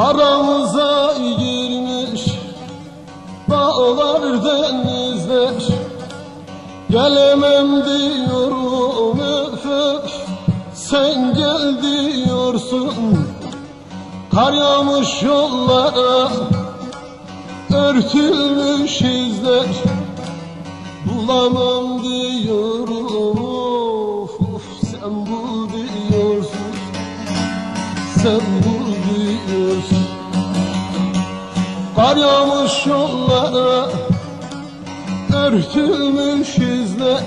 Aramıza girmiş dağlar denizler. Gelemem diyorum öf Sen gel diyorsun. Kar yağmış yollara Örtülmüş izler. Bulamam diyorum of, of Sen bul diyorsun. Sen bul diyorsun Kar yağmış yollara Örtülmüş izler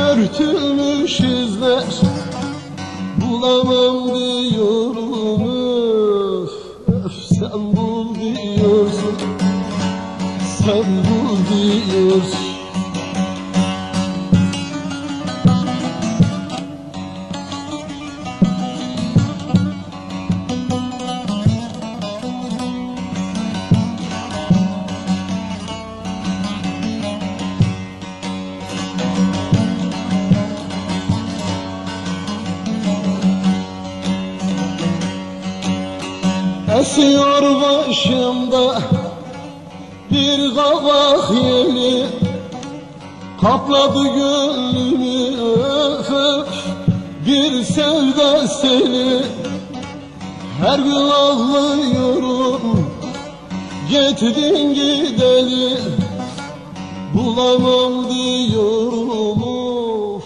Örtülmüş izler. Bulamam diyorum öf, Sen bul diyorsun Sen bul diyorsun Esiyor başımda bir kavak yeli. Kapladı gönlümü öf öf bir sevda seni. Her gün ağlıyorum getirdin gideli. Bulamam diyorum of,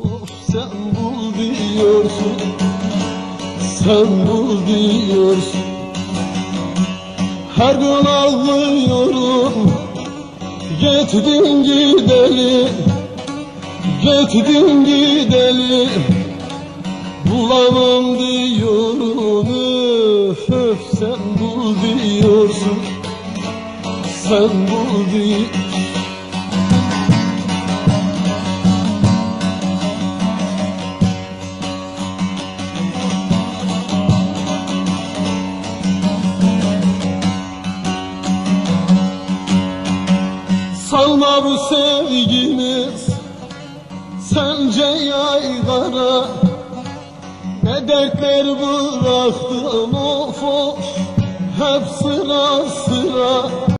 of sen bul diyorsun. Sen bul diyorsun her gün ağlıyorum Gittin gideli Gittin gideli. Bulamam diyorum öf öf Sen bul diyorsun. Sen bul diyorsun Bu sevgimiz Sence yaygara? Ne dertler bıraktım of of Hep sıra sıra